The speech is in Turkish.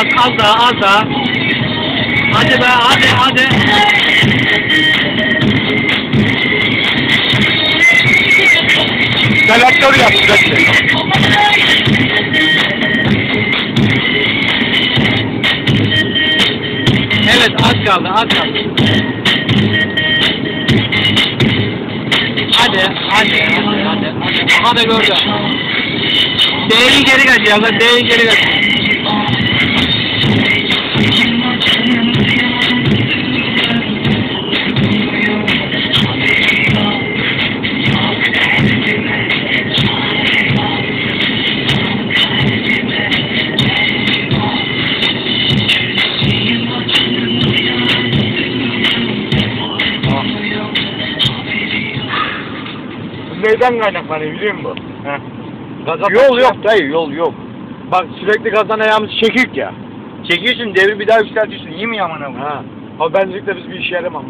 Az, az daha, az daha. Hadi be, hadi, hadi. Selektör yap sürekli. Evet, az kaldı, az kaldı. Hadi, hadi, hadi, hadi. Hadi gördüm. D'yi geri kaç ya, D'yi geri kaç. Neyden kaynaklanıyor biliyor musun? Heh. Gaza Yol yok dayı yol yok. Bak sürekli gazdan ayağımız çekik ya. Çekiyorsun devri bir daha yükseltiyorsun. İyi mi yaman abi? Ha. O benzinlikle biz bir işe yaramam.